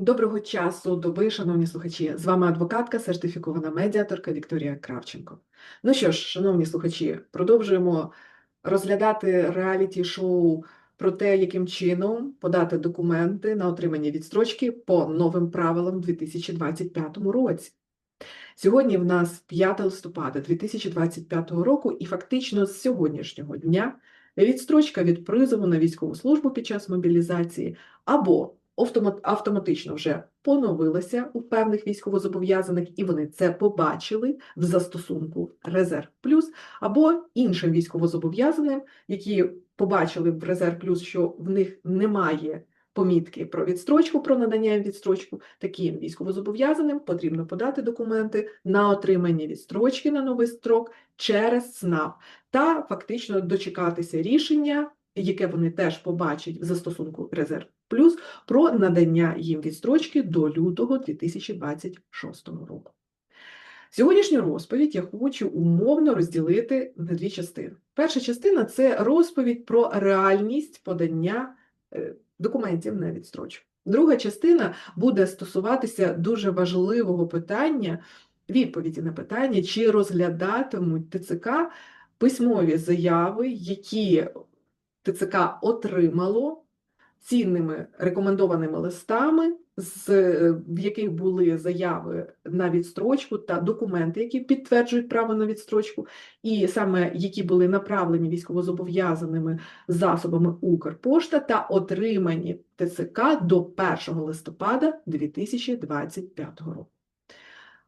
Доброго часу доби, шановні слухачі. З вами адвокатка, сертифікована медіаторка Вікторія Кравченко. Ну що ж, шановні слухачі, продовжуємо розглядати реаліті-шоу про те, яким чином подати документи на отримання відстрочки по новим правилам у 2025 році. Сьогодні в нас 5 листопада 2025 року, і фактично з сьогоднішнього дня відстрочка від призову на військову службу під час мобілізації або автоматично вже поновилася у певних військовозобов'язаних, і вони це побачили в застосунку Резерв Плюс, або іншим військовозобов'язаним, які побачили в Резерв Плюс, що в них немає помітки про відстрочку, про надання їм відстрочку, таким військовозобов'язаним потрібно подати документи на отримання відстрочки на новий строк через СНАП та фактично дочекатися рішення, яке вони теж побачать в застосунку Резерв Плюс про надання їм відстрочки до лютого 2026 року. Сьогоднішню розповідь я хочу умовно розділити на дві частини. Перша частина це розповідь про реальність подання е, документів на відстрочку. Друга частина буде стосуватися дуже важливого питання, відповіді на питання, чи розглядатимуть ТЦК письмові заяви, які ТЦК отримало цінними рекомендованими листами, з, е, в яких були заяви на відстрочку та документи, які підтверджують право на відстрочку, і саме які були направлені військовозобов'язаними засобами Укрпошта та отримані ТЦК до 1 листопада 2025 року.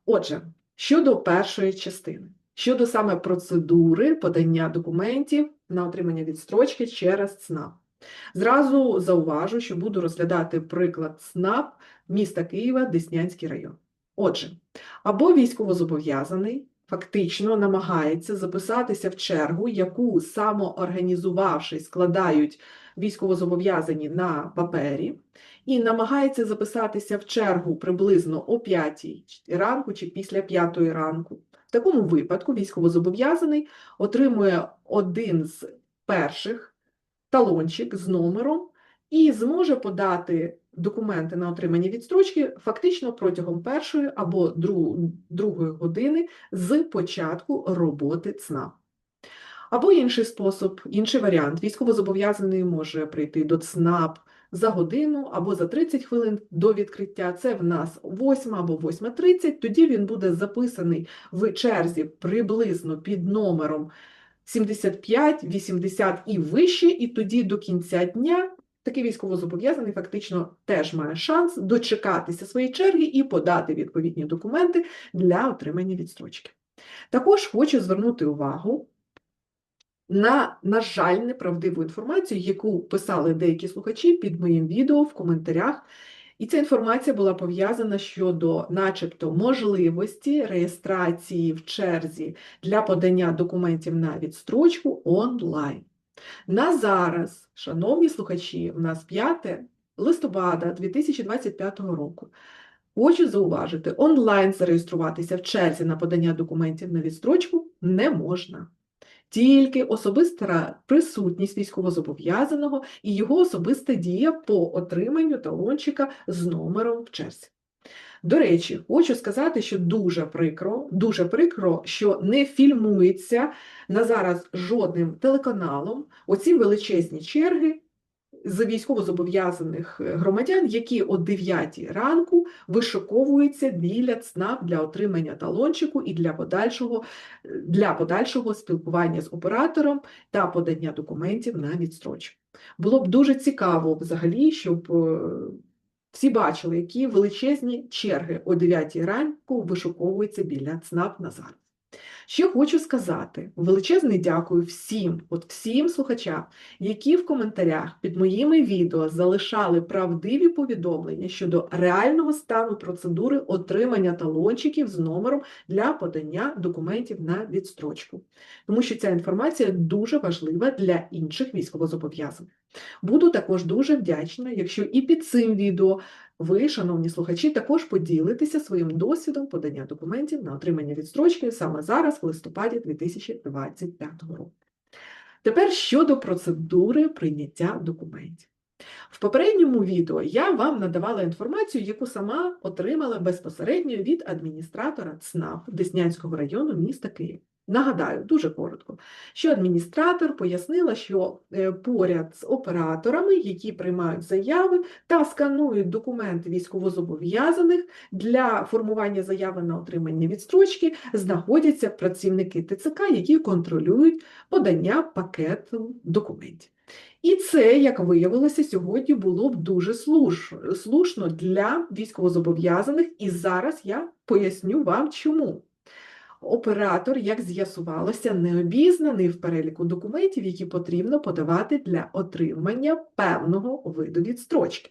Отже, щодо першої частини, щодо саме процедури подання документів на отримання відстрочки через ЦНАП. Зразу зауважу, що буду розглядати приклад СНАП міста Києва, Деснянський район. Отже, або військовозобов'язаний фактично намагається записатися в чергу, яку самоорганізувавши складають військовозобов'язані на папері, і намагається записатися в чергу приблизно о 5 ранку чи після 5 ранку. В такому випадку військовозобов'язаний отримує один з перших талончик з номером і зможе подати документи на отримання відстрочки фактично протягом першої або дру- другої години з початку роботи ЦНАП. Або інший спосіб, інший варіант. Військовозобов'язаний може прийти до ЦНАП за годину або за 30 хвилин до відкриття. Це в нас 8 або 8.30. Тоді він буде записаний в черзі приблизно під номером 75, 80 і вище, і тоді до кінця дня такий військовозобов'язаний фактично теж має шанс дочекатися своєї черги і подати відповідні документи для отримання відстрочки. Також хочу звернути увагу на, на жаль, неправдиву інформацію, яку писали деякі слухачі під моїм відео в коментарях. І ця інформація була пов'язана щодо, начебто, можливості реєстрації в черзі для подання документів на відстрочку онлайн. На зараз, шановні слухачі, у нас 5 листопада 2025 року. Хочу зауважити, онлайн зареєструватися в черзі на подання документів на відстрочку не можна. Тільки особиста присутність військовозобов'язаного і його особиста дія по отриманню талончика з номером в черзі. До речі, хочу сказати, що дуже прикро, дуже прикро, що не фільмується на зараз жодним телеканалом оці величезні черги з військовозобов'язаних е, громадян, які о 9 ранку вишуковуються біля ЦНАП для отримання талончику і для подальшого, е, для подальшого спілкування з оператором та подання документів на відстрочку. Було б дуже цікаво взагалі, щоб е, всі бачили, які величезні черги о 9 ранку вишуковуються біля ЦНАП на зараз. Ще хочу сказати величезне дякую всім, от всім слухачам, які в коментарях під моїми відео залишали правдиві повідомлення щодо реального стану процедури отримання талончиків з номером для подання документів на відстрочку. Тому що ця інформація дуже важлива для інших військовозобов'язаних. Буду також дуже вдячна, якщо і під цим відео ви, шановні слухачі, також поділитеся своїм досвідом подання документів на отримання відстрочки саме зараз, в листопаді 2025 року. Тепер щодо процедури прийняття документів. В попередньому відео я вам надавала інформацію, яку сама отримала безпосередньо від адміністратора ЦНАП Деснянського району міста Київ. Нагадаю, дуже коротко, що адміністратор пояснила, що е, поряд з операторами, які приймають заяви та сканують документи військовозобов'язаних для формування заяви на отримання відстрочки, знаходяться працівники ТЦК, які контролюють подання пакету документів. І це, як виявилося, сьогодні було б дуже слуш- слушно для військовозобов'язаних, і зараз я поясню вам чому. Оператор, як з'ясувалося, не обізнаний в переліку документів, які потрібно подавати для отримання певного виду відстрочки.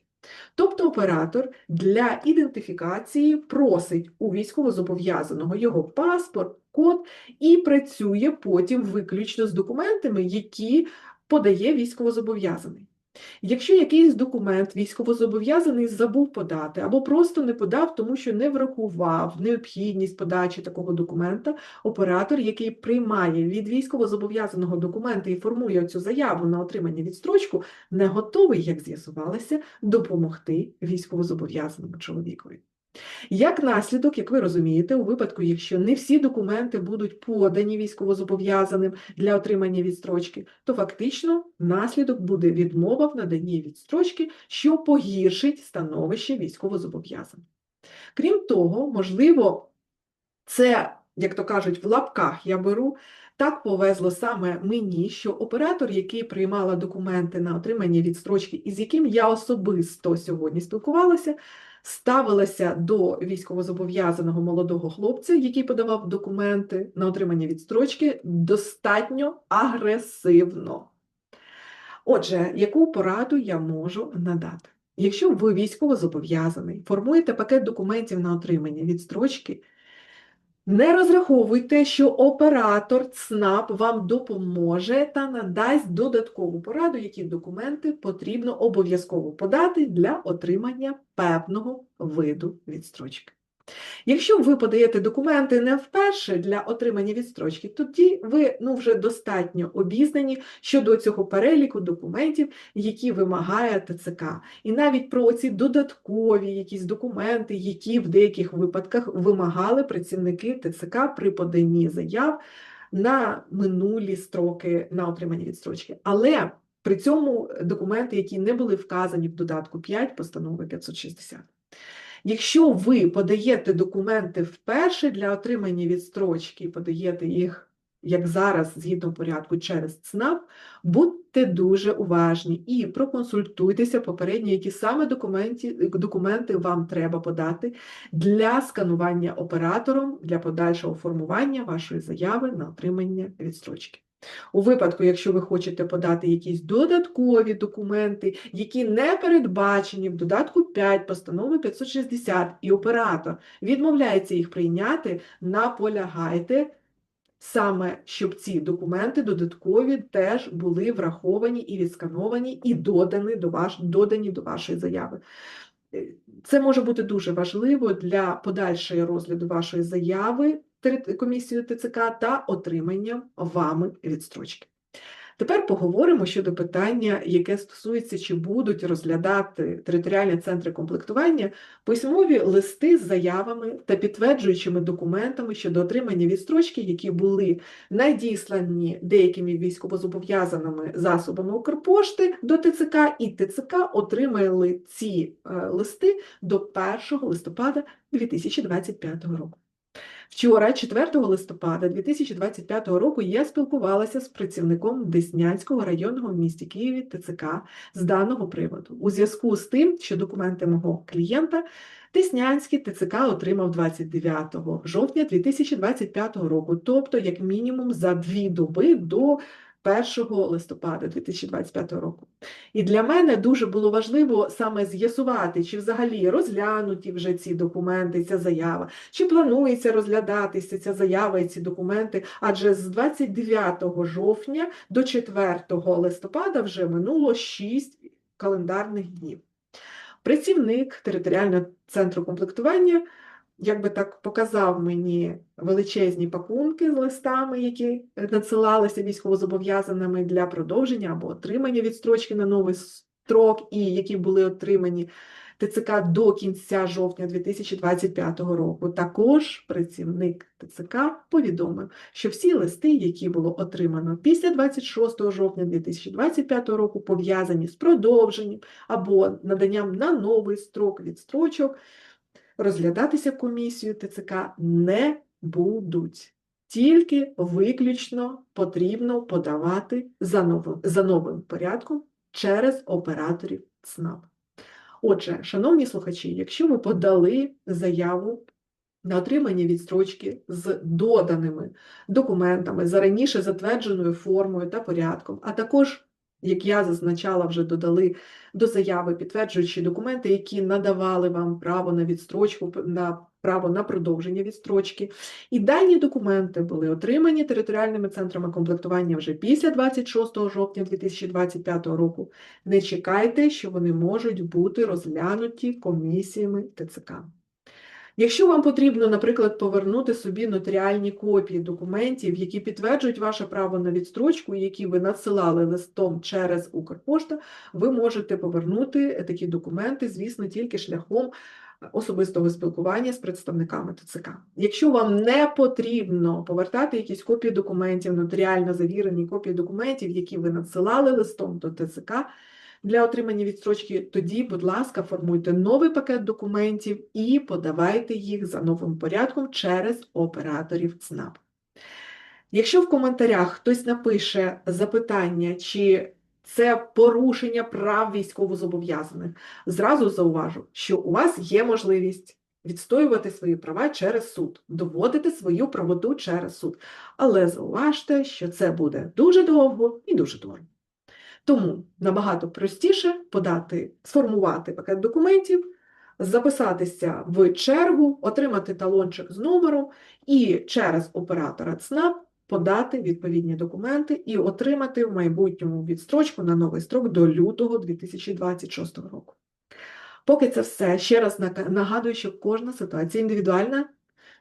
Тобто оператор для ідентифікації просить у військовозобов'язаного його паспорт, код і працює потім виключно з документами, які подає військовозобов'язаний. Якщо якийсь документ військовозобов'язаний забув подати або просто не подав, тому що не врахував необхідність подачі такого документа, оператор, який приймає від військовозобов'язаного документи і формує цю заяву на отримання відстрочку, не готовий, як з'ясувалося, допомогти військовозобов'язаному чоловікові. Як наслідок, як ви розумієте, у випадку, якщо не всі документи будуть подані військовозобов'язаним для отримання відстрочки, то фактично наслідок буде відмова в наданні відстрочки, що погіршить становище військовозобов'язаних. Крім того, можливо, це, як то кажуть, в лапках я беру. Так повезло саме мені, що оператор, який приймала документи на отримання відстрочки, і з яким я особисто сьогодні спілкувалася, ставилася до військовозобов'язаного молодого хлопця, який подавав документи на отримання відстрочки, достатньо агресивно. Отже, яку пораду я можу надати? Якщо ви військовозобов'язаний, формуєте пакет документів на отримання відстрочки, не розраховуйте, що оператор ЦНАП вам допоможе та надасть додаткову пораду, які документи потрібно обов'язково подати для отримання певного виду відстрочки. Якщо ви подаєте документи не вперше для отримання відстрочки, тоді ви ну, вже достатньо обізнані щодо цього переліку документів, які вимагає ТЦК. І навіть про ці додаткові якісь документи, які в деяких випадках вимагали працівники ТЦК при поданні заяв на минулі строки на отримання відстрочки. Але при цьому документи, які не були вказані в додатку 5 постанови 560. Якщо ви подаєте документи вперше для отримання відстрочки, подаєте їх, як зараз, згідно порядку, через ЦНАП, будьте дуже уважні і проконсультуйтеся попередньо, які саме документи, документи вам треба подати для сканування оператором для подальшого формування вашої заяви на отримання відстрочки. У випадку, якщо ви хочете подати якісь додаткові документи, які не передбачені в додатку 5 постанови 560, і оператор відмовляється їх прийняти, наполягайте саме, щоб ці документи додаткові теж були враховані і відскановані, і додані до, ваш, додані до вашої заяви. Е, Це може бути дуже важливо для подальшої розгляду вашої заяви комісією ТЦК та отримання вами відстрочки. Тепер поговоримо щодо питання, яке стосується, чи будуть розглядати територіальні центри комплектування письмові листи з заявами та підтверджуючими документами щодо отримання відстрочки, які були надіслані деякими військовозобов'язаними засобами Укрпошти до ТЦК, і ТЦК отримали ці е, листи до 1 листопада 2025 року. Вчора, 4 листопада 2025 року, я спілкувалася з працівником Деснянського районного в місті Києві ТЦК з даного приводу. У зв'язку з тим, що документи мого клієнта Деснянський ТЦК отримав 29 жовтня 2025 року, тобто як мінімум за дві доби до 1 листопада 2025 року. І для мене дуже було важливо саме з'ясувати, чи взагалі розглянуті вже ці документи, ця заява, чи планується розглядатися ця заява і ці документи, адже з 29 жовтня до 4 листопада вже минуло 6 календарних днів. Працівник територіального центру комплектування якби так показав мені величезні пакунки з листами, які надсилалися військовозобов'язаними для продовження або отримання відстрочки на новий строк і які були отримані ТЦК до кінця жовтня 2025 року. Також працівник ТЦК повідомив, що всі листи, які було отримано після 26 жовтня 2025 року, пов'язані з продовженням або наданням на новий строк відстрочок, розглядатися комісією ТЦК не будуть. Тільки виключно потрібно подавати за новим, за новим порядком через операторів ЦНАП. Отже, шановні слухачі, якщо ви подали заяву на отримання відстрочки з доданими документами за раніше затвердженою формою та порядком, а також, як я зазначала, вже додали до заяви підтверджуючі документи, які надавали вам право на відстрочку, на право на продовження відстрочки. І дані документи були отримані територіальними центрами комплектування вже після 26 жовтня 2025 року. Не чекайте, що вони можуть бути розглянуті комісіями ТЦК. Якщо вам потрібно, наприклад, повернути собі нотаріальні копії документів, які підтверджують ваше право на відстрочку, які ви надсилали листом через Укрпошта, ви можете повернути такі документи, звісно, тільки шляхом особистого спілкування з представниками ТЦК. Якщо вам не потрібно повертати якісь копії документів, нотаріально завірені копії документів, які ви надсилали листом до ТЦК, для отримання відстрочки, тоді, будь ласка, формуйте новий пакет документів і подавайте їх за новим порядком через операторів ЦНАП. Якщо в коментарях хтось напише запитання, чи це порушення прав військовозобов'язаних, зразу зауважу, що у вас є можливість відстоювати свої права через суд, доводити свою правоту через суд. Але зауважте, що це буде дуже довго і дуже дорого. Тому набагато простіше подати, сформувати пакет документів, записатися в чергу, отримати талончик з номером і через оператора ЦНАП подати відповідні документи і отримати в майбутньому відстрочку на новий строк до лютого 2026 року. Поки це все, ще раз нагадую, що кожна ситуація індивідуальна,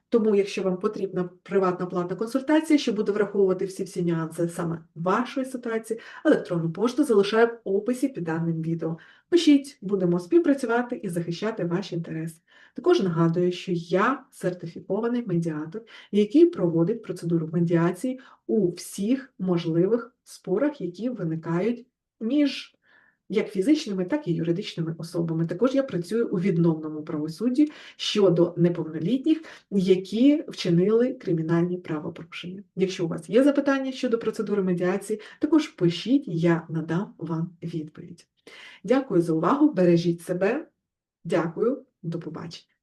тому, якщо вам потрібна приватна платна консультація, що буде враховувати всі всі нюанси саме вашої ситуації, електронну пошту залишаю в описі під даним відео. Пишіть, будемо співпрацювати і захищати ваші інтереси. Також нагадую, що я сертифікований медіатор, який проводить процедуру медіації у всіх можливих спорах, які виникають між як фізичними, так і юридичними особами. Також я працюю у відновному правосудді щодо неповнолітніх, які вчинили кримінальні правопорушення. Якщо у вас є запитання щодо процедури медіації, також пишіть, я надам вам відповідь. Дякую за увагу, бережіть себе, дякую, до побачення.